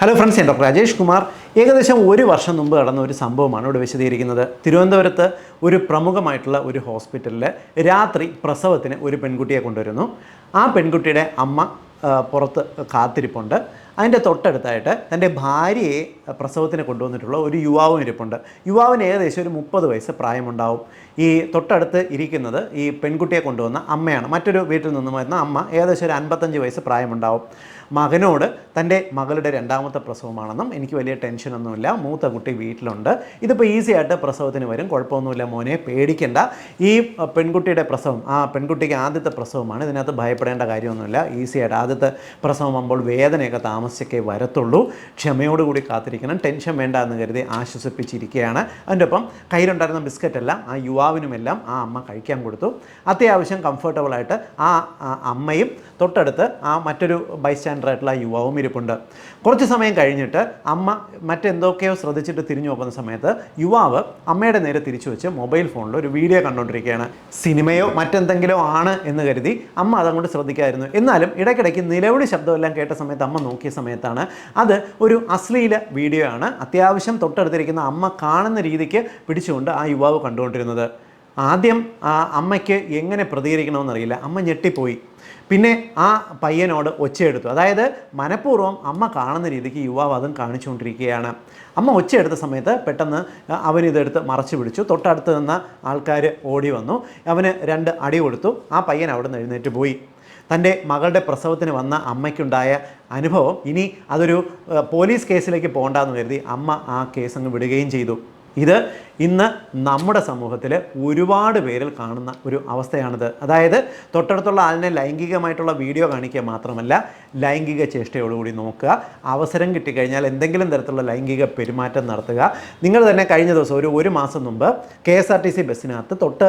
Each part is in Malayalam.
ഹലോ ഫ്രണ്ട്സ് ഞാൻ ഡോക്ടർ രാജേഷ് കുമാർ ഏകദേശം ഒരു വർഷം മുമ്പ് നടന്ന ഒരു സംഭവമാണ് ഇവിടെ വിശദീകരിക്കുന്നത്. തിരുവനന്തപുരത്ത് ഒരു പ്രമുഖമായിട്ടുള്ള ഒരു ഹോസ്പിറ്റലിൽ രാത്രി പ്രസവത്തിന് ഒരു പെൺകുട്ടിയെ കൊണ്ടുവരുന്നു. ആ പെൺകുട്ടിയുടെ അമ്മ പുറത്ത് കാത്തിരിപ്പുണ്ട്. അതിന്റെ തൊട്ടടുത്തായിട്ട് തന്റെ ഭാര്യയെ പ്രസവത്തിന് കൊണ്ടുവന്നിട്ടുള്ള ഒരു യുവാവും ഇരിപ്പുണ്ട്. യുവാവിന് ഏകദേശം ഒരു മുപ്പത് വയസ്സ് പ്രായമുണ്ടാവും. ഈ തൊട്ടടുത്ത് ഇരിക്കുന്നത് ഈ പെൺകുട്ടിയെ കൊണ്ടുവന്ന അമ്മയാണ്. മറ്റൊരു വീട്ടിൽ നിന്നും വരുന്ന അമ്മ ഏകദേശം ഒരു അൻപത്തഞ്ച് വയസ്സ് പ്രായമുണ്ടാവും. മകനോട് തന്റെ മകളുടെ രണ്ടാമത്തെ പ്രസവമാണെന്നും എനിക്ക് വലിയ ടെൻഷനൊന്നുമില്ല. മൂത്ത കുട്ടി വീട്ടിലുണ്ട്. ഇതിപ്പോൾ ഈസി ആയിട്ട് പ്രസവത്തിന് വരും. കുഴപ്പമൊന്നുമില്ല മോനെ പേടിക്കേണ്ട. ഈ പെൺകുട്ടിയുടെ പ്രസവം ആ പെൺകുട്ടിക്ക് ആദ്യത്തെ പ്രസവമാണ്. ഇതിനകത്ത് ഭയപ്പെടേണ്ട കാര്യമൊന്നുമില്ല. ഈസി ആയിട്ട് ആദ്യത്തെ പ്രസവം വേദനയൊക്കെ വേദനയൊക്കെ താമസിച്ചൊക്കെ വരത്തുള്ളൂ. ക്ഷമയോടുകൂടി കാത്തിരിക്കണം. ടെൻഷൻ വേണ്ട എന്ന് കരുതി ആശ്വസിപ്പിച്ചിരിക്കുകയാണ്. അതിന്റെ ഒപ്പം കയ്യിലുണ്ടായിരുന്ന ബിസ്ക്കറ്റ് എല്ലാം ആ യുവാവിനുമെല്ലാം ആ അമ്മ കഴിക്കാൻ കൊടുത്തു. അത്യാവശ്യം കംഫർട്ടബിളായിട്ട് ആ അമ്മയും തൊട്ടടുത്ത് ആ മറ്റൊരു ബൈസ്റ്റാൻഡറായിട്ടുള്ള ആ യുവാവും ഇരിപ്പുണ്ട്. കുറച്ച് സമയം കഴിഞ്ഞിട്ട് അമ്മ മറ്റെന്തൊക്കെയോ ശ്രദ്ധിച്ചിട്ട് തിരിഞ്ഞു നോക്കുന്ന സമയത്ത് യുവാവ് അമ്മയുടെ നേരെ തിരിച്ചു വെച്ച് മൊബൈൽ ഫോണിൽ ഒരു വീഡിയോ കണ്ടുകൊണ്ടിരിക്കുകയാണ്. സിനിമയോ മറ്റെന്തെങ്കിലോ ആണ് എന്ന് കരുതി അമ്മ അതങ്ങോട്ട് ശ്രദ്ധിക്കായിരുന്നു. എന്നാലും ഇടയ്ക്കിടയ്ക്ക് നിലവിളി ശബ്ദമെല്ലാം കേട്ട സമയത്ത് അമ്മ നോക്കിയ സമയത്താണ്. അത് ഒരു അശ്ലീല വീഡിയോ ആണ്. അത്യാവശ്യം തൊട്ടടുത്തിരിക്കുന്ന അമ്മ കാണുന്ന രീതിക്ക് പിടിച്ചുകൊണ്ട് ആ യുവാവ് കണ്ടുകൊണ്ടിരുന്നത്. ആദ്യം ആ അമ്മയ്ക്ക് എങ്ങനെ പ്രതികരിക്കണമെന്നറിയില്ല അമ്മ ഞെട്ടിപ്പോയി. പിന്നെ ആ പയ്യനോട് ഒച്ചയെടുത്തു. അതായത് മനഃപൂർവം അമ്മ കാണുന്ന രീതിക്ക് യുവാവ് അതും കാണിച്ചുകൊണ്ടിരിക്കുകയാണ്. അമ്മ ഒച്ചയെടുത്ത സമയത്ത് പെട്ടെന്ന് അവനിതെടുത്ത് മറച്ചു പിടിച്ചു. തൊട്ടടുത്ത് നിന്ന ആൾക്കാർ ഓടി വന്നു. അവന് രണ്ട് അടി കൊടുത്തു. ആ പയ്യൻ അവിടെ നിന്ന് എഴുന്നേറ്റ് പോയി. തന്റെ മകളുടെ പ്രസവത്തിന് വന്ന അമ്മയ്ക്കുണ്ടായ അനുഭവം ഇനി അതൊരു പോലീസ് കേസിലേക്ക് പോകണ്ടെന്ന് കരുതി അമ്മ ആ കേസ് അങ്ങ് വിടുകയും ചെയ്തു. ഇത് ഇന്ന് നമ്മുടെ സമൂഹത്തിൽ ഒരുപാട് പേരിൽ കാണുന്ന ഒരു അവസ്ഥയാണിത്. അതായത് തൊട്ടടുത്തുള്ള ആളിനെ ലൈംഗികമായിട്ടുള്ള വീഡിയോ കാണിക്കുക മാത്രമല്ല ലൈംഗിക ചേഷ്ടയോടുകൂടി നോക്കുക അവസരം കിട്ടിക്കഴിഞ്ഞാൽ എന്തെങ്കിലും തരത്തിലുള്ള ലൈംഗിക പെരുമാറ്റം നടത്തുക. നിങ്ങൾ തന്നെ കഴിഞ്ഞ ദിവസം ഒരു ഒരു മാസം മുമ്പ് K S R T C ബസ്സിനകത്ത് തൊട്ട്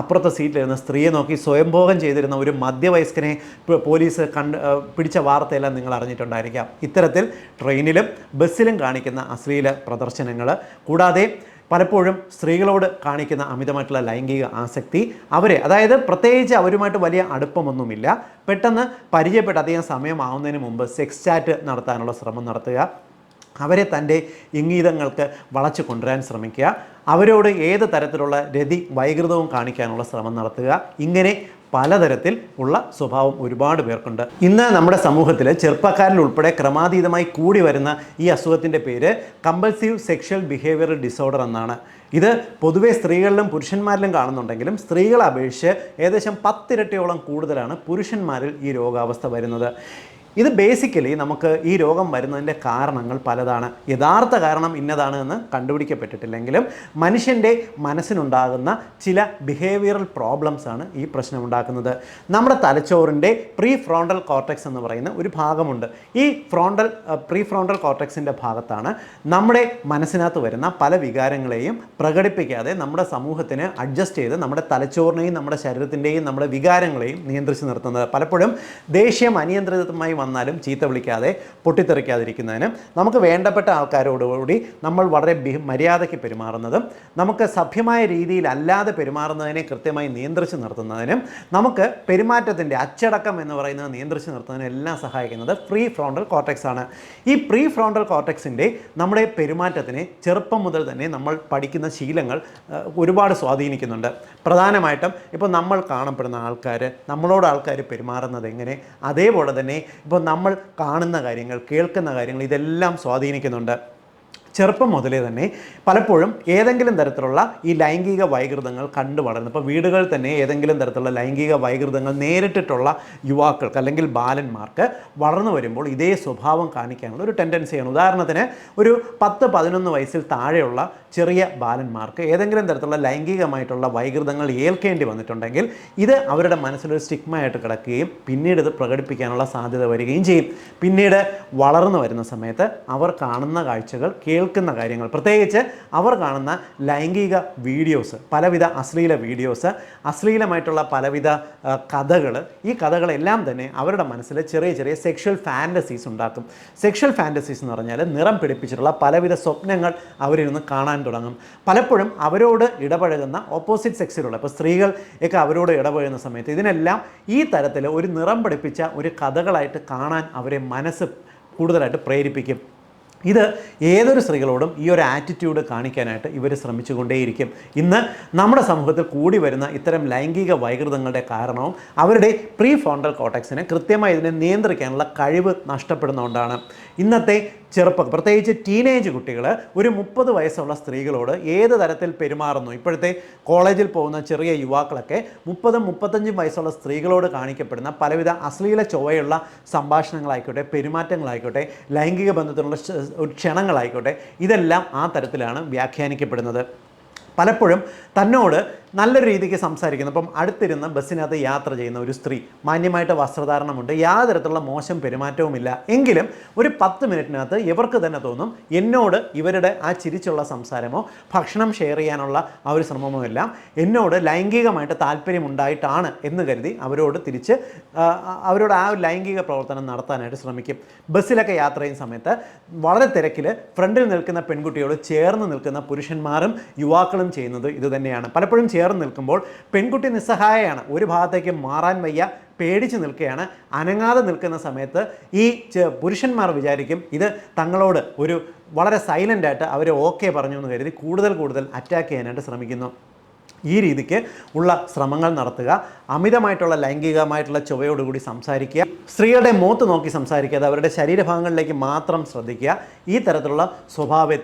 അപ്പുറത്തെ സീറ്റിലിരുന്ന സ്ത്രീയെ നോക്കി സ്വയംഭോഗം ചെയ്തിരുന്ന ഒരു മധ്യവയസ്കനെ പോലീസ് കണ്ട് പിടിച്ച വാർത്തയെല്ലാം നിങ്ങൾ അറിഞ്ഞിട്ടുണ്ടായിരിക്കാം. ഇത്തരത്തിൽ ട്രെയിനിലും ബസ്സിലും കാണിക്കുന്ന അശ്ലീല പ്രദർശനങ്ങൾ കൂടാതെ പലപ്പോഴും സ്ത്രീകളോട് കാണിക്കുന്ന അമിതമായിട്ടുള്ള ലൈംഗിക ആസക്തി അവരെ അതായത് പ്രത്യേകിച്ച് അവരുമായിട്ട് വലിയ അടുപ്പമൊന്നുമില്ല. പെട്ടെന്ന് പരിചയപ്പെട്ട് അധികം സമയമാവുന്നതിന് മുമ്പ് സെക്സ് ചാറ്റ് നടത്താനുള്ള ശ്രമം നടത്തുക. അവരെ തന്റെ ഇംഗീതങ്ങൾക്ക് വളച്ചു കൊണ്ടുവരാൻ ശ്രമിക്കുക. അവരോട് ഏത് തരത്തിലുള്ള രതി വൈകൃതവും കാണിക്കാനുള്ള ശ്രമം നടത്തുക. ഇങ്ങനെ പലതരത്തിൽ ഉള്ള സ്വഭാവം ഒരുപാട് പേർക്കുണ്ട്. ഇന്ന് നമ്മുടെ സമൂഹത്തിൽ ചെറുപ്പക്കാരിൽ ഉൾപ്പെടെ ക്രമാതീതമായി കൂടി വരുന്ന ഈ അസുഖത്തിന്റെ പേര് കമ്പൽസീവ് സെക്ഷൽ ബിഹേവിയർ ഡിസോർഡർ എന്നാണ്. ഇത് പൊതുവേ സ്ത്രീകളിലും പുരുഷന്മാരിലും കാണുന്നുണ്ടെങ്കിലും സ്ത്രീകളെ അപേക്ഷിച്ച് ഏകദേശം പത്തിരട്ടിയോളം കൂടുതലാണ് പുരുഷന്മാരിൽ ഈ രോഗാവസ്ഥ വരുന്നത്. ഇത് ബേസിക്കലി നമുക്ക് ഈ രോഗം വരുന്നതിന്റെ കാരണങ്ങൾ പലതാണ്. യഥാർത്ഥ കാരണം ഇന്നതാണ് എന്ന് കണ്ടുപിടിക്കപ്പെട്ടിട്ടില്ലെങ്കിലും മനുഷ്യന്റെ മനസ്സിനുണ്ടാകുന്ന ചില ബിഹേവിയറൽ പ്രോബ്ലംസ് ആണ് ഈ പ്രശ്നം ഉണ്ടാക്കുന്നത് നമ്മുടെ തലച്ചോറിന്റെ പ്രീ ഫ്രോണ്ടൽ കോർട്ടെക്സ് എന്ന് പറയുന്ന ഒരു ഭാഗമുണ്ട്. ഈ ഫ്രോണ്ടൽ പ്രീ ഫ്രോണ്ടൽ കോർട്ടെക്സിന്റെ ഭാഗത്താണ് നമ്മുടെ മനസ്സിനകത്ത് വരുന്ന പല വികാരങ്ങളെയും പ്രകടിപ്പിക്കാതെ നമ്മുടെ സമൂഹത്തിന് അഡ്ജസ്റ്റ് ചെയ്ത് നമ്മുടെ തലച്ചോറിനെയും നമ്മുടെ ശരീരത്തിന്റെയും നമ്മുടെ വികാരങ്ങളെയും നിയന്ത്രിച്ച് നിർത്തുന്നത്. പലപ്പോഴും ദേഷ്യം അനിയന്ത്രിതമായി വന്നാലും ചീത്ത വിളിക്കാതെ പൊട്ടിത്തെറിക്കാതിരിക്കുന്നതിന് നമുക്ക് വേണ്ടപ്പെട്ട ആൾക്കാരോടുകൂടി നമ്മൾ വളരെ മര്യാദയ്ക്ക് പെരുമാറുന്നതും നമുക്ക് സഭ്യമായ രീതിയിൽ അല്ലാതെ പെരുമാറുന്നതിനെ കൃത്യമായി നിയന്ത്രിച്ച് നിർത്തുന്നതിനും നമുക്ക് പെരുമാറ്റത്തിന്റെ അച്ചടക്കം എന്ന് പറയുന്നത് നിയന്ത്രിച്ച് നിർത്തുന്നതിനും എല്ലാം സഹായിക്കുന്നത് പ്രീ ഫ്രോണ്ടൽ കോർട്ടക്സ് ആണ്. ഈ പ്രീ ഫ്രോണ്ടൽ കോർട്ടെക്സിന്റെ നമ്മുടെ പെരുമാറ്റത്തിനെ ചെറുപ്പം മുതൽ തന്നെ നമ്മൾ പഠിക്കുന്ന ശീലങ്ങൾ ഒരുപാട് സ്വാധീനിക്കുന്നുണ്ട്. പ്രധാനമായിട്ടും ഇപ്പോൾ നമ്മൾ കാണപ്പെടുന്ന ആൾക്കാർ നമ്മളോട് ആൾക്കാർ പെരുമാറുന്നത് എങ്ങനെ? അതേപോലെ തന്നെ ഇപ്പോൾ നമ്മൾ കാണുന്ന കാര്യങ്ങൾ കേൾക്കുന്ന കാര്യങ്ങൾ ഇതെല്ലാം സ്വാധീനിക്കുന്നുണ്ട്. ചെറുപ്പം മുതലേ തന്നെ പലപ്പോഴും ഏതെങ്കിലും തരത്തിലുള്ള ഈ ലൈംഗിക വൈകൃതങ്ങൾ കണ്ടു വളരുന്നു ഇപ്പോൾ വീടുകളിൽ തന്നെ ഏതെങ്കിലും തരത്തിലുള്ള ലൈംഗിക വൈകൃതങ്ങൾ നേരിട്ടിട്ടുള്ള യുവാക്കൾക്ക് അല്ലെങ്കിൽ ബാലന്മാർക്ക് വളർന്നു വരുമ്പോൾ ഇതേ സ്വഭാവം കാണിക്കാനുള്ള ഒരു ടെൻഡൻസിയാണ്. ഉദാഹരണത്തിന് ഒരു പത്ത് പതിനൊന്ന് വയസ്സിൽ താഴെയുള്ള ചെറിയ ബാലന്മാർക്ക് ഏതെങ്കിലും തരത്തിലുള്ള ലൈംഗികമായിട്ടുള്ള വൈകൃതങ്ങൾ ഏൽക്കേണ്ടി വന്നിട്ടുണ്ടെങ്കിൽ ഇത് അവരുടെ മനസ്സിലൊരു സ്റ്റിഗ്മയായിട്ട് കിടക്കുകയും പിന്നീട് ഇത് പ്രകടിപ്പിക്കാനുള്ള സാധ്യത വരികയും ചെയ്യും. പിന്നീട് വളർന്നു വരുന്ന സമയത്ത് അവർ കാണുന്ന കാഴ്ചകൾ കേൾക്കുന്ന കാര്യങ്ങൾ. പ്രത്യേകിച്ച് അവർ കാണുന്ന ലൈംഗിക വീഡിയോസ് പലവിധ അശ്ലീല വീഡിയോസ് അശ്ലീലമായിട്ടുള്ള പലവിധ കഥകൾ. ഈ കഥകളെല്ലാം തന്നെ അവരുടെ മനസ്സിൽ ചെറിയ ചെറിയ സെക്ഷൽ ഫാന്റസീസ് ഉണ്ടാക്കും. സെക്ഷൽ ഫാന്റസീസ് എന്ന് പറഞ്ഞാൽ നിറം പിടിപ്പിച്ചിട്ടുള്ള പലവിധ സ്വപ്നങ്ങൾ അവരിരുന്ന് കാണാൻ തുടങ്ങും. പലപ്പോഴും അവരോട് ഇടപഴകുന്ന ഓപ്പോസിറ്റ് സെക്സിലുള്ള ഇപ്പോൾ സ്ത്രീകൾ ഒക്കെ അവരോട് ഇടപഴകുന്ന സമയത്ത് ഇതിനെല്ലാം ഈ തരത്തിൽ ഒരു നിറം പിടിപ്പിച്ച ഒരു കഥകളായിട്ട് കാണാൻ അവരെ മനസ്സ് കൂടുതലായിട്ട് പ്രേരിപ്പിക്കും. ഇത് ഏതൊരു സ്ത്രീകളോടും ഈ ഒരു ആറ്റിറ്റ്യൂഡ് കാണിക്കാനായിട്ട് ഇവർ ശ്രമിച്ചുകൊണ്ടേയിരിക്കും. ഇന്ന് നമ്മുടെ സമൂഹത്തിൽ കൂടി വരുന്ന ഇത്തരം ലൈംഗിക വൈകൃതങ്ങളുടെ കാരണവും അവരുടെ പ്രീ ഫോണ്ടൽ കോട്ടക്സിനെ കൃത്യമായി ഇതിനെ നിയന്ത്രിക്കാനുള്ള കഴിവ് നഷ്ടപ്പെടുന്നതുകൊണ്ടാണ്. ഇന്നത്തെ ചെറുപ്പം പ്രത്യേകിച്ച് ടീനേജ് കുട്ടികൾ ഒരു മുപ്പത് വയസ്സുള്ള സ്ത്രീകളോട് ഏത് തരത്തിൽ പെരുമാറുന്നു? ഇപ്പോഴത്തെ കോളേജിൽ പോകുന്ന ചെറിയ യുവാക്കളൊക്കെ മുപ്പതും മുപ്പത്തഞ്ചും വയസ്സുള്ള സ്ത്രീകളോട് കാണിക്കപ്പെടുന്ന പലവിധ അശ്ലീല ചൊവ്വയുള്ള സംഭാഷണങ്ങളായിക്കോട്ടെ പെരുമാറ്റങ്ങളായിക്കോട്ടെ ലൈംഗിക ബന്ധത്തിനുള്ള ക്ഷണങ്ങളായിക്കോട്ടെ ഇതെല്ലാം ആ തരത്തിലാണ് വ്യാഖ്യാനിക്കപ്പെടുന്നത്. പലപ്പോഴും തന്നോട് നല്ലൊരു രീതിക്ക് സംസാരിക്കുന്നു. അപ്പം അടുത്തിരുന്ന് ബസ്സിനകത്ത് യാത്ര ചെയ്യുന്ന ഒരു സ്ത്രീ മാന്യമായിട്ട് വസ്ത്രധാരണമുണ്ട്. യാതൊരു തരത്തിലുള്ള മോശം പെരുമാറ്റവുമില്ല. എങ്കിലും ഒരു പത്ത് മിനിറ്റിനകത്ത് ഇവർക്ക് തന്നെ തോന്നും എന്നോട് ഇവരുടെ ആ ചിരിച്ചുള്ള സംസാരമോ ഭക്ഷണം ഷെയർ ചെയ്യാനുള്ള ആ ഒരു ശ്രമമോ എല്ലാം എന്നോട് ലൈംഗികമായിട്ട് താല്പര്യമുണ്ടായിട്ടാണ് എന്ന് കരുതി അവരോട് തിരിച്ച് അവരോട് ആ ഒരു ലൈംഗിക പ്രവർത്തനം നടത്താനായിട്ട് ശ്രമിക്കും. ബസ്സിലൊക്കെ യാത്ര ചെയ്യുന്ന സമയത്ത് വളരെ തിരക്കിൽ ഫ്രണ്ടിൽ നിൽക്കുന്ന പെൺകുട്ടിയോട് ചേർന്ന് നിൽക്കുന്ന പുരുഷന്മാരും യുവാക്കളും ചെയ്യുന്നത് ഇതുതന്നെയാണ്. പലപ്പോഴും ചേർന്ന് നിൽക്കുമ്പോൾ പെൺകുട്ടി നിസ്സഹായയാണ്. ഒരു ഭാഗത്തേക്ക് മാറാൻ വയ്യ പേടിച്ച് നിൽക്കുകയാണ്. അനങ്ങാതെ നിൽക്കുന്ന സമയത്ത് ഈ പുരുഷന്മാർ വിചാരിക്കും ഇത് തങ്ങളോട് ഒരു വളരെ സൈലന്റായിട്ട് അവർ ഓക്കെ പറഞ്ഞു എന്ന് കരുതി കൂടുതൽ കൂടുതൽ അറ്റാക്ക് ചെയ്യാനായിട്ട് ശ്രമിക്കുന്നു. ഈ രീതിക്ക് ഉള്ള ശ്രമങ്ങൾ നടത്തുക അമിതമായിട്ടുള്ള ലൈംഗികമായിട്ടുള്ള ചുവയോടുകൂടി സംസാരിക്കുക സ്ത്രീകളുടെ മോത്ത് നോക്കി സംസാരിക്കാതെ അവരുടെ ശരീരഭാഗങ്ങളിലേക്ക് മാത്രം ശ്രദ്ധിക്കുക ഈ തരത്തിലുള്ള സ്വഭാവ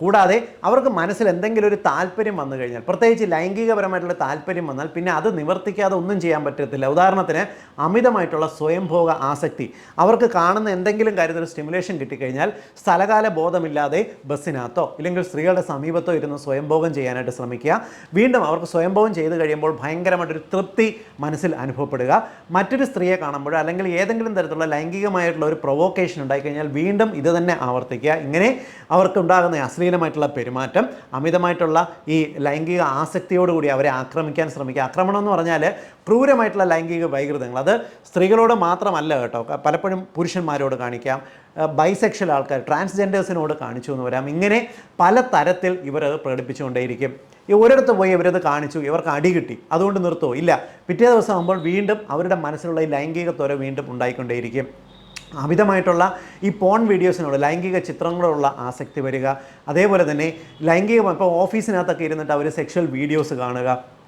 കൂടാതെ അവർക്ക് മനസ്സിൽ എന്തെങ്കിലും ഒരു താല്പര്യം വന്നു കഴിഞ്ഞാൽ പ്രത്യേകിച്ച് ലൈംഗികപരമായിട്ടുള്ള താല്പര്യം വന്നാൽ പിന്നെ അത് നിവർത്തിക്കാതെ ഒന്നും ചെയ്യാൻ പറ്റത്തില്ല. ഉദാഹരണത്തിന് അമിതമായിട്ടുള്ള സ്വയംഭോഗ ആസക്തി. അവർക്ക് കാണുന്ന എന്തെങ്കിലും കാര്യത്തിൽ സ്റ്റിമുലേഷൻ കിട്ടിക്കഴിഞ്ഞാൽ സ്ഥലകാല ബോധമില്ലാതെ ബസ്സിനകത്തോ ഇല്ലെങ്കിൽ സ്ത്രീകളുടെ സമീപത്തോ ഇരുന്ന് സ്വയംഭോഗം ചെയ്യാനായിട്ട് ശ്രമിക്കുക. വീണ്ടും അവർക്ക് സ്വയംഭവം ചെയ്ത് കഴിയുമ്പോൾ ഭയങ്കരമായിട്ടൊരു തൃപ്തി മനസ്സിൽ അനുഭവപ്പെടുക. മറ്റൊരു സ്ത്രീയെ കാണുമ്പോൾ അല്ലെങ്കിൽ ഏതെങ്കിലും തരത്തിലുള്ള ലൈംഗികമായിട്ടുള്ള ഒരു പ്രൊവോക്കേഷൻ ഉണ്ടായിക്കഴിഞ്ഞാൽ വീണ്ടും ഇത് തന്നെ ആവർത്തിക്കുക. ഇങ്ങനെ അവർക്കുണ്ടാകുന്ന അശ്ലീലമായിട്ടുള്ള പെരുമാറ്റം അമിതമായിട്ടുള്ള ഈ ലൈംഗിക ആസക്തിയോടുകൂടി അവരെ ആക്രമിക്കാൻ ശ്രമിക്കുക. ആക്രമണം എന്ന് പറഞ്ഞാൽ ക്രൂരമായിട്ടുള്ള ലൈംഗിക വൈകൃതങ്ങൾ. അത് സ്ത്രീകളോട് മാത്രമല്ല കേട്ടോ പലപ്പോഴും പുരുഷന്മാരോട് കാണിക്കാം. ബൈസെക്ഷൽ ആൾക്കാർ ട്രാൻസ്ജെൻഡേഴ്സിനോട് കാണിച്ചു എന്ന് വരാം. ഇങ്ങനെ പല തരത്തിൽ ഇവർ പ്രകടിപ്പിച്ചുകൊണ്ടേയിരിക്കും. ഈ ഒരിടത്ത് പോയി ഇവരത് കാണിച്ചു ഇവർക്ക് അടി കിട്ടി. അതുകൊണ്ട് നിർത്തുമോ ഇല്ല പിറ്റേ ദിവസം ആകുമ്പോൾ വീണ്ടും അവരുടെ മനസ്സിലുള്ള ഈ ലൈംഗിക ത്വര വീണ്ടും ഉണ്ടായിക്കൊണ്ടേയിരിക്കും. അമിതമായിട്ടുള്ള ഈ പോൺ വീഡിയോസിനോട് ലൈംഗിക ചിത്രങ്ങളോടുള്ള ആസക്തി വരിക. അതേപോലെ തന്നെ ലൈംഗികം ഇപ്പോൾ ഓഫീസിനകത്തൊക്കെ ഇരുന്നിട്ട് അവർ സെക്ഷൽ വീഡിയോസ് കാണുക.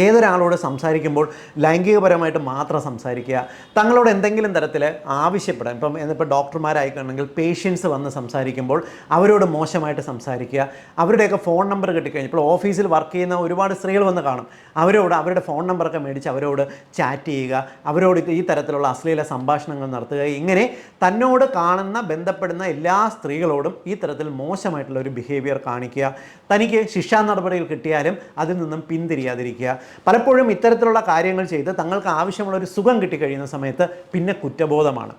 ഏതൊരാളോട് സംസാരിക്കുമ്പോൾ ലൈംഗികപരമായിട്ട് മാത്രം സംസാരിക്കുക തങ്ങളോട് എന്തെങ്കിലും തരത്തിൽ ആവശ്യപ്പെടാൻ ഇപ്പം ഇപ്പോൾ ഡോക്ടർമാരായിക്കണമെങ്കിൽ പേഷ്യൻസ് വന്ന് സംസാരിക്കുമ്പോൾ അവരോട് മോശമായിട്ട് സംസാരിക്കുക അവരുടെയൊക്കെ ഫോൺ നമ്പർ കിട്ടിക്കഴിഞ്ഞപ്പോൾ ഓഫീസിൽ വർക്ക് ചെയ്യുന്ന ഒരുപാട് സ്ത്രീകൾ വന്ന് കാണും അവരോട് അവരുടെ ഫോൺ നമ്പറൊക്കെ മേടിച്ച് അവരോട് ചാറ്റ് ചെയ്യുക അവരോട് ഈ തരത്തിലുള്ള അശ്ലീല സംഭാഷണങ്ങൾ നടത്തുക ഇങ്ങനെ തന്നോട് കാണുന്ന ബന്ധപ്പെടുന്ന എല്ലാ സ്ത്രീകളോടും ഈ തരത്തിൽ മോശമായിട്ടുള്ള ഒരു ബിഹേവിയർ കാണിക്കുക തനിക്ക് ശിക്ഷാ നടപടികൾ കിട്ടിയാലും അതിൽ നിന്നും പിന്തിരിയാതിരിക്കുക. പലപ്പോഴും ഇത്തരത്തിലുള്ള കാര്യങ്ങൾ ചെയ്ത് തങ്ങൾക്ക് ആവശ്യമുള്ള ഒരു സുഖം കിട്ടിക്കഴിയുന്ന സമയത്ത് പിന്നെ കുറ്റബോധമാണ്.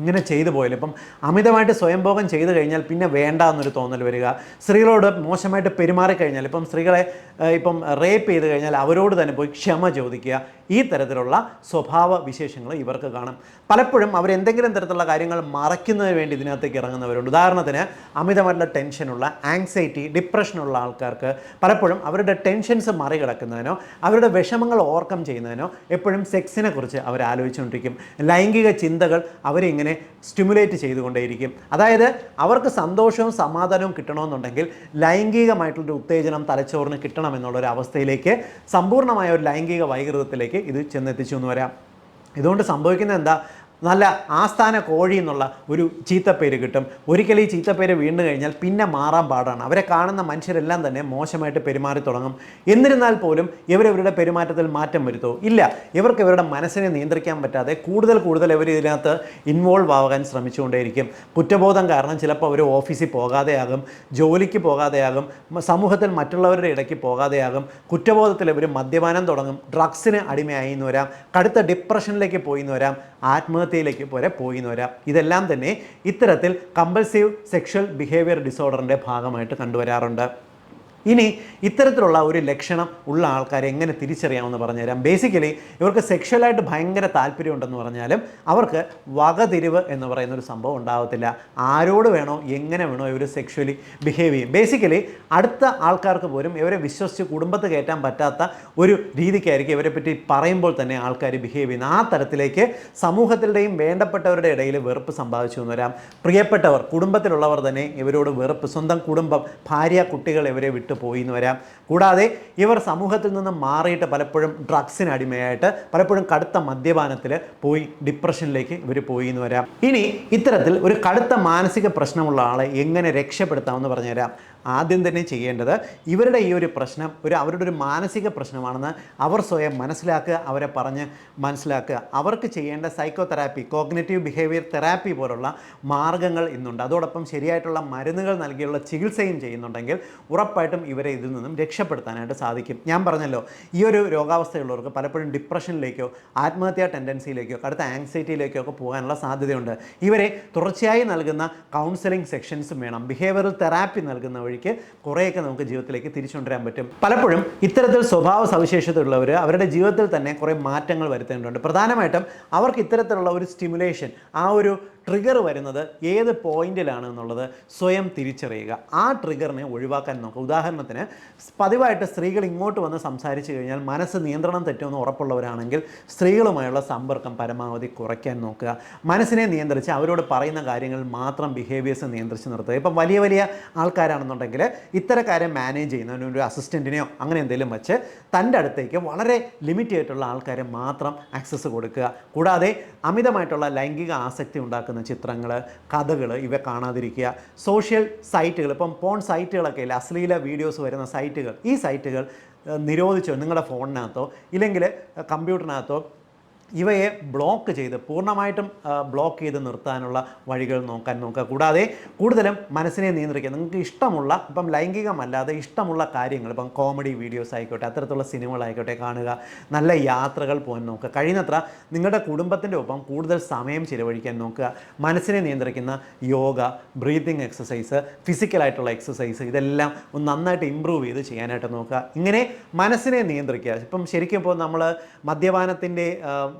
ഇങ്ങനെ ചെയ്തു പോയാലും ഇപ്പം അമിതമായിട്ട് സ്വയംഭോഗം ചെയ്തു കഴിഞ്ഞാൽ പിന്നെ വേണ്ട എന്നൊരു തോന്നൽ വരിക. സ്ത്രീകളോട് മോശമായിട്ട് പെരുമാറിക്കഴിഞ്ഞാൽ ഇപ്പം സ്ത്രീകളെ ഇപ്പം റേപ്പ് ചെയ്ത് കഴിഞ്ഞാൽ അവരോട് തന്നെ പോയി ക്ഷമ ചോദിക്കുക. ഈ തരത്തിലുള്ള സ്വഭാവ വിശേഷങ്ങൾ ഇവർക്ക് കാണാം. പലപ്പോഴും അവർ എന്തെങ്കിലും തരത്തിലുള്ള കാര്യങ്ങൾ മറയ്ക്കുന്നതിന് വേണ്ടി ഇതിനകത്തേക്ക് ഇറങ്ങുന്നവരുണ്ട്. ഉദാഹരണത്തിന് അമിതമായിട്ടുള്ള ടെൻഷനുള്ള ആങ്സൈറ്റി ഡിപ്രഷനുള്ള ആൾക്കാർക്ക് പലപ്പോഴും അവരുടെ ടെൻഷൻസ് മറികടക്കുന്നതിനോ അവരുടെ വിഷമങ്ങൾ ഓവർകം ചെയ്യുന്നതിനോ എപ്പോഴും സെക്സിനെ കുറിച്ച് അവർ ആലോചിച്ചുകൊണ്ടിരിക്കും. ലൈംഗിക ചിന്തകൾ അവരെ ഇങ്ങനെ സ്റ്റിമുലേറ്റ് ചെയ്തുകൊണ്ടേയിരിക്കും. അതായത് അവർക്ക് സന്തോഷവും സമാധാനവും കിട്ടണമെന്നുണ്ടെങ്കിൽ ലൈംഗികമായിട്ടുള്ളൊരു ഉത്തേജനം തലച്ചോറിന് എന്നുള്ളൊരു അവസ്ഥയിലേക്ക് സമ്പൂർണമായ ഒരു ലൈംഗിക വൈകൃതത്തിലേക്ക് ഇത് ചെന്നെത്തിച്ചു എന്ന് വരാം. ഇതുകൊണ്ട് സംഭവിക്കുന്നത് എന്താ? നല്ല ആസ്ഥാന കോഴി എന്നുള്ള ഒരു ചീത്തപ്പേര് കിട്ടും. ഒരിക്കലും ഈ ചീത്തപ്പേര് വീണ്ടു കഴിഞ്ഞാൽ പിന്നെ മാറാൻ പാടാണ്. അവരെ കാണുന്ന മനുഷ്യരെല്ലാം തന്നെ മോശമായിട്ട് പെരുമാറി തുടങ്ങും. എന്നിരുന്നാൽ പോലും ഇവരവരുടെ പെരുമാറ്റത്തിൽ മാറ്റം വരുത്തോ? ഇല്ല. ഇവർക്ക് ഇവരുടെ മനസ്സിനെ നിയന്ത്രിക്കാൻ പറ്റാതെ കൂടുതൽ കൂടുതൽ ഇവർ ഇതിനകത്ത് ഇൻവോൾവ് ആവാൻ ശ്രമിച്ചുകൊണ്ടേയിരിക്കും. കുറ്റബോധം കാരണം ചിലപ്പോൾ അവർ ഓഫീസിൽ പോകാതെയാകും ജോലിക്ക് പോകാതെയാകും സമൂഹത്തിൽ മറ്റുള്ളവരുടെ ഇടയ്ക്ക് പോകാതെയാകും കുറ്റബോധത്തിൽ ഇവർ മദ്യപാനം തുടങ്ങും ഡ്രഗ്സിന് അടിമയായി എന്ന് വരാം കടുത്ത ഡിപ്രഷനിലേക്ക് പോയി എന്ന് വരാം ആത്മഹത്യയിലേക്ക് വരെ പോയി എന്ന് വരാം. ഇതെല്ലാം തന്നെ ഇത്തരത്തിൽ കമ്പൽസീവ് സെക്ഷൽ ബിഹേവിയർ ഡിസോർഡറിന്റെ ഭാഗമായിട്ട് കണ്ടുവരാറുണ്ട്. ഇനി ഇത്തരത്തിലുള്ള ഒരു ലക്ഷണം ഉള്ള ആൾക്കാരെ എങ്ങനെ തിരിച്ചറിയാമെന്ന് പറഞ്ഞുതരാം. ബേസിക്കലി ഇവർക്ക് സെക്ഷലായിട്ട് ഭയങ്കര താല്പര്യമുണ്ടെന്ന് പറഞ്ഞാലും അവർക്ക് വകതിരിവ് എന്ന് പറയുന്ന ഒരു സംഭവം ഉണ്ടാകത്തില്ല ആരോട് വേണോ എങ്ങനെ വേണോ ഇവർ സെക്ഷലി ബിഹേവ് ചെയ്യും. ബേസിക്കലി അടുത്ത ആൾക്കാർക്ക് പോലും ഇവരെ വിശ്വസിച്ച് കുടുംബത്ത് കയറ്റാൻ പറ്റാത്ത ഒരു രീതിക്കായിരിക്കും ഇവരെ പറ്റി പറയുമ്പോൾ തന്നെ ആൾക്കാർ ബിഹേവ് ചെയ്യുന്നത്. ആ തരത്തിലേക്ക് സമൂഹത്തിന്റെയും വേണ്ടപ്പെട്ടവരുടെ ഇടയിൽ വെറുപ്പ് സമ്പാദിച്ചു എന്ന് വരാം. പ്രിയപ്പെട്ടവർ കുടുംബത്തിലുള്ളവർ തന്നെ ഇവരോട് വെറുപ്പ് സ്വന്തം കുടുംബം ഭാര്യ കുട്ടികൾ ഇവരെ വിട്ടു പോയി എന്ന് വരാം. കൂടാതെ ഇവർ സമൂഹത്തിൽ നിന്ന് മാറിയിട്ട് പലപ്പോഴും ഡ്രഗ്സിന് അടിമയായിട്ട് പലപ്പോഴും കടുത്ത മദ്യപാനത്തിൽ പോയി ഡിപ്രഷനിലേക്ക് ഇവർ പോയി എന്ന് വരാം. ഇനി ഇത്തരത്തിൽ ഒരു കടുത്ത മാനസിക പ്രശ്നമുള്ള ആളെ എങ്ങനെ രക്ഷപ്പെടുത്താമെന്ന് പറഞ്ഞുതരാം. ആദ്യം തന്നെ ചെയ്യേണ്ടത് ഇവരുടെ ഈ ഒരു പ്രശ്നം ഒരു അവരുടെ ഒരു മാനസിക പ്രശ്നമാണെന്ന് അവർ സ്വയം മനസ്സിലാക്കുക അവരെ പറഞ്ഞ് മനസ്സിലാക്കുക. അവർക്ക് ചെയ്യേണ്ട psychotherapy cognitive behaviour therapy പോലുള്ള മാർഗങ്ങൾ ഇന്നുണ്ട്. അതോടൊപ്പം ശരിയായിട്ടുള്ള മരുന്നുകൾ നൽകിയുള്ള ചികിത്സയും ചെയ്യുന്നുണ്ടെങ്കിൽ ഉറപ്പായിട്ടും ഇവരെ ഇതിൽ നിന്നും രക്ഷപ്പെടുത്താനായിട്ട് സാധിക്കും. ഞാൻ പറഞ്ഞല്ലോ ഈ ഒരു രോഗാവസ്ഥയുള്ളവർക്ക് പലപ്പോഴും ഡിപ്രഷനിലേക്കോ ആത്മഹത്യാ ടെൻഡൻസിയിലേക്കോ കടുത്ത ആങ്സൈറ്റിയിലേക്കോ ഒക്കെ പോകാനുള്ള സാധ്യതയുണ്ട്. ഇവരെ തുടർച്ചയായി നൽകുന്ന കൗൺസിലിംഗ് സെക്ഷൻസും വേണം. ബിഹേവിയറൽ തെറാപ്പി നൽകുന്ന വഴിക്ക് കുറേയൊക്കെ നമുക്ക് ജീവിതത്തിലേക്ക് തിരിച്ചുകൊണ്ടുവരാൻ പറ്റും. പലപ്പോഴും ഇത്തരത്തിൽ സ്വഭാവ സവിശേഷതയുള്ളവർ അവരുടെ ജീവിതത്തിൽ തന്നെ കുറേ മാറ്റങ്ങൾ വരുത്തേണ്ടതുണ്ട്. പ്രധാനമായിട്ടും അവർക്ക് ഇത്തരത്തിലുള്ള ഒരു സ്റ്റിമുലേഷൻ ആ ഒരു ട്രിഗർ വരുന്നത് ഏത് പോയിന്റിലാണ് എന്നുള്ളത് സ്വയം തിരിച്ചറിയുക. ആ ട്രിഗറിനെ ഒഴിവാക്കാൻ നോക്കുക ഉദാഹരണത്തിന് പതിവായിട്ട് സ്ത്രീകൾ ഇങ്ങോട്ട് വന്ന് സംസാരിച്ചു കഴിഞ്ഞാൽ മനസ്സ് നിയന്ത്രണം തെറ്റുമെന്ന് ഉറപ്പുള്ളവരാണെങ്കിൽ സ്ത്രീകളുമായുള്ള സമ്പർക്കം പരമാവധി കുറയ്ക്കാൻ നോക്കുക. മനസ്സിനെ നിയന്ത്രിച്ച് അവരോട് പറയുന്ന കാര്യങ്ങൾ മാത്രം ബിഹേവിയേഴ്സ് നിയന്ത്രിച്ച് നിർത്തുക. ഇപ്പം വലിയ വലിയ ആൾക്കാരാണെന്നുണ്ടെങ്കിൽ ഇത്തരക്കാരെ മാനേജ് ചെയ്യുന്നതിന് ഒരു അസിസ്റ്റന്റിനെയോ അങ്ങനെ എന്തെങ്കിലും വെച്ച് തന്റെ അടുത്തേക്ക് വളരെ ലിമിറ്റ് ആയിട്ടുള്ള ആൾക്കാരെ മാത്രം ആക്സസ് കൊടുക്കുക. കൂടാതെ അമിതമായിട്ടുള്ള ലൈംഗിക ആസക്തി ഉണ്ടാക്കുന്ന ചിത്രങ്ങൾ കഥകൾ ഇവ കാണാതിരിക്കുക. സോഷ്യൽ സൈറ്റുകൾ ഇപ്പം പോൺ സൈറ്റുകളൊക്കെ ഇല്ല അശ്ലീല വീഡിയോസ് വരുന്ന സൈറ്റുകൾ ഈ സൈറ്റുകൾ നിരോധിച്ചോ നിങ്ങളുടെ ഫോണിനകത്തോ? ഇല്ലെങ്കിൽ കമ്പ്യൂട്ടറിനകത്തോ? ഇവയെ ബ്ലോക്ക് ചെയ്ത് പൂർണമായിട്ടും ബ്ലോക്ക് ചെയ്ത് നിർത്താനുള്ള വഴികൾ നോക്കാൻ നോക്കുക. കൂടാതെ കൂടുതലും മനസ്സിനെ നിയന്ത്രിക്കുക. നിങ്ങൾക്ക് ഇഷ്ടമുള്ള ഇപ്പം ലൈംഗികമല്ലാതെ ഇഷ്ടമുള്ള കാര്യങ്ങൾ ഇപ്പം കോമഡി വീഡിയോസ് ആയിക്കോട്ടെ അത്തരത്തിലുള്ള സിനിമകളായിക്കോട്ടെ കാണുക നല്ല യാത്രകൾ പോകാൻ നോക്കുക. കഴിയുന്നത്ര നിങ്ങളുടെ കുടുംബത്തിന്റെ ഒപ്പം കൂടുതൽ സമയം ചിലവഴിക്കാൻ നോക്കുക. മനസ്സിനെ നിയന്ത്രിക്കുന്ന യോഗ ബ്രീതിങ് എക്സസൈസ് ഫിസിക്കലായിട്ടുള്ള എക്സസൈസ് ഇതെല്ലാം ഒന്ന് നന്നായിട്ട് ഇമ്പ്രൂവ് ചെയ്ത് ചെയ്യാനായിട്ട് നോക്കുക. ഇങ്ങനെ മനസ്സിനെ നിയന്ത്രിക്കുക. ഇപ്പം ശരിക്കും ഇപ്പോൾ നമ്മൾ മദ്യപാനത്തിന്റെ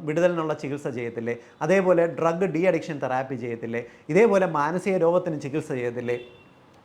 വിടുതലിനുള്ള ചികിത്സ ചെയ്യത്തില്ലേ? അതേപോലെ ഡ്രഗ് ഡി അഡിക്ഷൻ തെറാപ്പി ചെയ്യത്തില്ലേ? ഇതേപോലെ മാനസിക രോഗത്തിന് ചികിത്സ ചെയ്യത്തില്ലേ?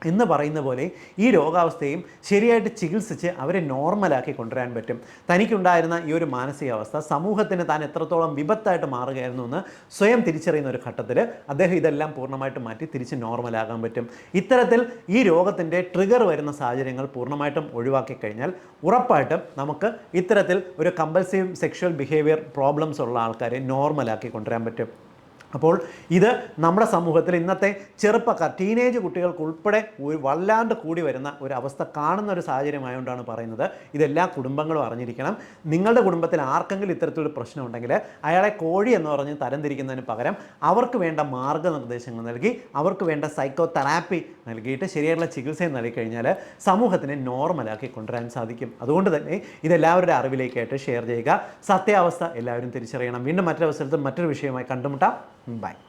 എന്ന് പറയുന്ന പോലെ ഈ രോഗാവസ്ഥയും ശരിയായിട്ട് ചികിത്സിച്ച് അവരെ നോർമലാക്കി കൊണ്ടുവരാൻ പറ്റും. തനിക്കുണ്ടായിരുന്ന ഈ ഒരു മാനസികാവസ്ഥ സമൂഹത്തിന് താൻ എത്രത്തോളം വിപത്തായിട്ട് മാറുകയായിരുന്നു എന്ന് സ്വയം തിരിച്ചറിയുന്ന ഒരു ഘട്ടത്തിൽ അദ്ദേഹം ഇതെല്ലാം പൂർണമായിട്ട് മാറ്റി തിരിച്ച് നോർമലാകാൻ പറ്റും. ഇത്തരത്തിൽ ഈ രോഗത്തിന്റെ ട്രിഗർ വരുന്ന സാഹചര്യങ്ങൾ പൂർണമായിട്ടും ഒഴിവാക്കി കഴിഞ്ഞാൽ ഉറപ്പായിട്ടും നമുക്ക് ഇത്തരത്തിൽ ഒരു കമ്പൽസീവ് സെക്ഷൽ ബിഹേവിയർ പ്രോബ്ലംസ് ഉള്ള ആൾക്കാരെ നോർമലാക്കി കൊണ്ടുവരാൻ പറ്റും. അപ്പോൾ ഇത് നമ്മുടെ സമൂഹത്തിൽ ഇന്നത്തെ ചെറുപ്പക്കാർ ടീനേജ് കുട്ടികൾക്ക് ഉൾപ്പെടെ ഒരു വല്ലാണ്ട് കൂടി വരുന്ന ഒരു അവസ്ഥ കാണുന്ന ഒരു സാഹചര്യമായതുകൊണ്ടാണ് പറയുന്നത്. ഇതെല്ലാ കുടുംബങ്ങളും അറിഞ്ഞിരിക്കണം. നിങ്ങളുടെ കുടുംബത്തിൽ ആർക്കെങ്കിലും ഇത്തരത്തിലൊരു പ്രശ്നം ഉണ്ടെങ്കിൽ അയാളെ കോഴി എന്ന് പറഞ്ഞ് തരംതിരിക്കുന്നതിന് പകരം അവർക്ക് വേണ്ട മാർഗനിർദ്ദേശങ്ങൾ നൽകി അവർക്ക് വേണ്ട സൈക്കോ തെറാപ്പി നൽകിയിട്ട് ശരിയായിട്ടുള്ള ചികിത്സയും നൽകി കഴിഞ്ഞാൽ സമൂഹത്തിനെ നോർമലാക്കി കൊണ്ടുവരാൻ സാധിക്കും. അതുകൊണ്ട് തന്നെ ഇതെല്ലാവരുടെ അറിവിലേക്കായിട്ട് ഷെയർ ചെയ്യുക. സത്യാവസ്ഥ എല്ലാവരും തിരിച്ചറിയണം. വീണ്ടും മറ്റൊരവസരത്തിൽ മറ്റൊരു വിഷയമായി കണ്ടുമുട്ടാം. Baik.